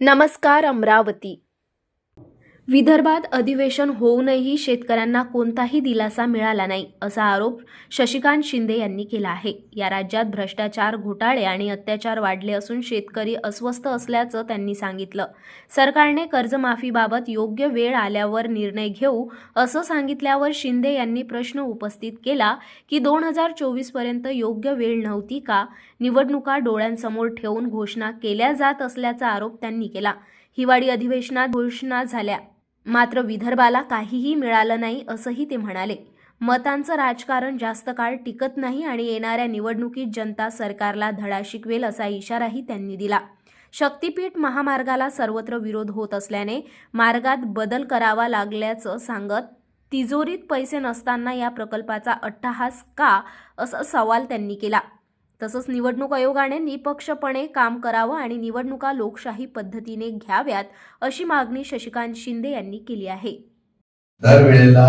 नमस्कार अमरावती. विदर्भात अधिवेशन होऊनही शेतकऱ्यांना कोणताही दिलासा मिळाला नाही असा आरोप शशिकांत शिंदे यांनी केला आहे. या राज्यात भ्रष्टाचार घोटाळे आणि अत्याचार वाढले असून शेतकरी अस्वस्थ असल्याचं त्यांनी सांगितलं. सरकारने कर्जमाफीबाबत योग्य वेळ आल्यावर निर्णय घेऊ असं सांगितल्यावर शिंदे यांनी प्रश्न उपस्थित केला की दोन हजार चोवीसपर्यंत योग्य वेळ नव्हती का? निवडणुका डोळ्यांसमोर ठेवून घोषणा केल्या जात असल्याचा आरोप त्यांनी केला. हिवाळी अधिवेशनात घोषणा झाल्या. मात्र विदर्भाला काहीही मिळालं नाही असंही ते म्हणाले. मतांचं राजकारण जास्त काळ टिकत नाही आणि येणाऱ्या निवडणुकीत जनता सरकारला धडा शिकवेल असा इशाराही त्यांनी दिला. शक्तीपीठ महामार्गाला सर्वत्र विरोध होत असल्याने मार्गात बदल करावा लागल्याचं सांगत तिजोरीत पैसे नसताना या प्रकल्पाचा अट्टहास का? असा सवाल त्यांनी केला. तसंच निवडणूक आयोगाने निपक्षपणे काम करावं आणि निवडणुका लोकशाही पद्धतीने घ्याव्यात अशी मागणी शशिकांत शिंदे यांनी केली आहे. दरवेळेला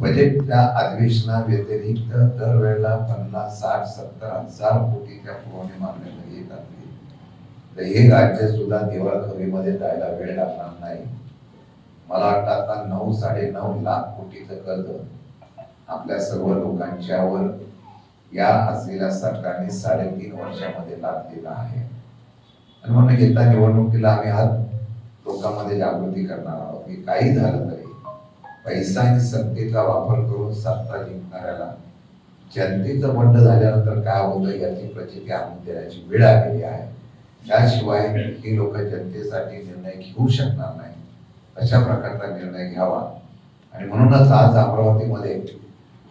म्हणजे बजेटच्या अधिवेशनाव्यतिरिक्त दरवेळेला पन्नास साठ सत्तर हजार कोटीच्या पुरवणी मागण्या येत असतील तर हे राज्य सुद्धा दिवाळखोरीमध्ये जायला वेळ लागणार नाही. मला वाटतं आता नऊ साडे नऊ लाख कोटीचं कर्ज आपल्या सर्व लोकांच्यावर या असलेल्या सरकारने साडेतीन वर्षामध्ये लादलेला आहे. आणि म्हणून येत्या निवडणुकीला आम्ही हा लोकांमध्ये जागृती करणार आहोत. की काही झालं तरी पैसा आणि सत्तेचा वापर करून सत्ता जिंकणाऱ्याला जनतेचं बंड झाल्यानंतर काय होतं याची प्रचिती आणून देण्याची वेळ आलेली आहे. त्याशिवाय हे लोक जनतेसाठी निर्णय घेऊ शकणार नाही. अशा प्रकारचा निर्णय घ्यावा. आणि म्हणूनच आज अमरावतीमध्ये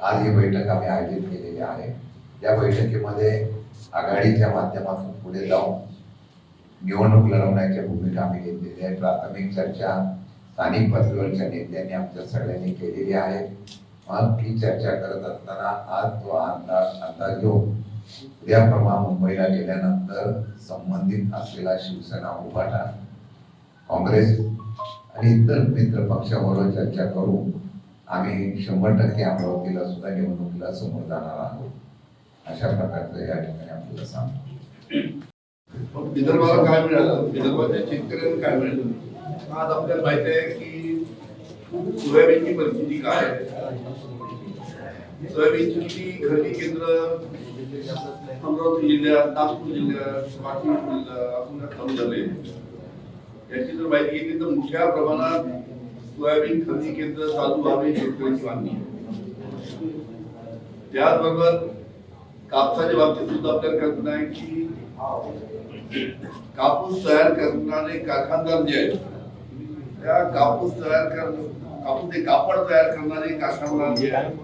आज ही बैठक आम्ही आयोजित केलेली आहे. या बैठकीमध्ये आघाडीच्या माध्यमातून पुढे जाऊन निवडणूक लढवण्याच्या भूमिका आम्ही घेतलेली आहे. प्राथमिक चर्चा स्थानिक पातळीवरच्या नेत्यांनी आमच्या सगळ्यांनी केलेली आहे. मग ती चर्चा करत असताना आज तो अंदाज अंदाज घेऊन उद्या परवा मुंबईला गेल्यानंतर संबंधित असलेला शिवसेना उभाटा काँग्रेस आणि इतर मित्र पक्षाबरोबर चर्चा करून आम्ही शंभर टक्के अमरावतीला सुद्धा निवडणुकीला समोर जाणार आहोत. अशा प्रकारचं या ठिकाणी आपल्याला सांगतो विदर्भाला काय मिळालं? विदर्भाच्या शेतकऱ्यांना काय मिळालं? आज आपल्याला माहिती आहे की सोयाबीनची परिस्थिती काय आहे? सोयाबीनची खरेदी केंद्र अमरावती जिल्ह्यात नागपूर जिल्ह्यात वाशिम जिल्हा अकोला चालू झाले. याची जर माहिती घेतली तर मोठ्या प्रमाणात सोयाबीन खरेदी केंद्र चालू व्हावे शेतकऱ्यांची मागणी त्याचबरोबर कापसाच्या बाबतीत सुद्धा आपल्याला कल्पना आहे की कापूस तयार करणारे कारखानदार जे आहेत त्या कापूस तयार कर कापूस ते कापड तयार करणारे कारखानदार जे आहेत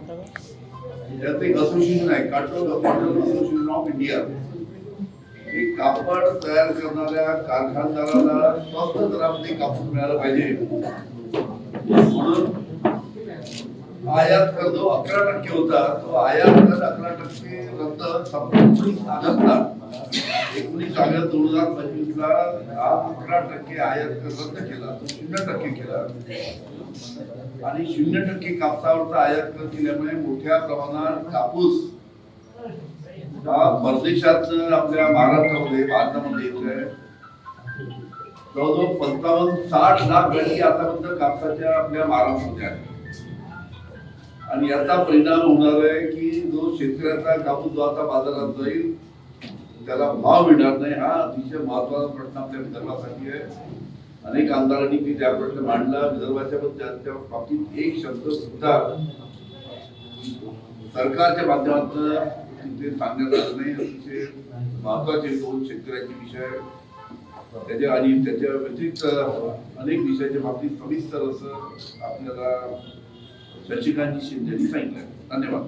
त्यात एक असोसिएशन आहे काटो कॉटन असोसिएशन ऑफ इंडिया हे कापड तयार करणाऱ्या कारखानदाराला स्वस्त दरामध्ये कापूस मिळाला पाहिजे. म्हणून आयात कर जो अकरा टक्के होता तो आयात कर अकरा टक्के एकोणीस ऑगस्टला एकोणीस ऑगस्ट दोन हजार पंचवीस ला अकरा टक्के आयात रद्द केला शून्य टक्के केला. आणि शून्य टक्के कापसावरचा आयात कर केल्यामुळे मोठ्या प्रमाणात कापूस परदेशात आपल्या महाराष्ट्रामध्ये भारतामध्ये येतोय. जवळजवळ पंचावन्न साठ लाख गाडी आतापर्यंत कापसाच्या आपल्या महाराष्ट्रामध्ये आहेत. आणि याचा परिणाम होणार आहे की जो शेतकऱ्याचा कापूस जो आता बाजारात जाईल त्याला भाव मिळणार नाही हा अतिशय महत्त्वाचा प्रश्न आपल्या विदर्भासाठी आहे. अनेक आमदारांनी मी त्या प्रश्न मांडला विदर्भाच्या पण त्याच्या बाबतीत एक शब्द सुद्धा सरकारच्या माध्यमातून तिथे सांगण्यात आलं नाही. अतिशय महत्त्वाचे दोन शेतकऱ्याचे विषय त्याच्या आणि त्याच्या व्यतिरिक्त अनेक विषयाच्या बाबतीत सविस्तर असं आपल्याला शशिकांत शिंदे यांनी सांगितलं धन्यवाद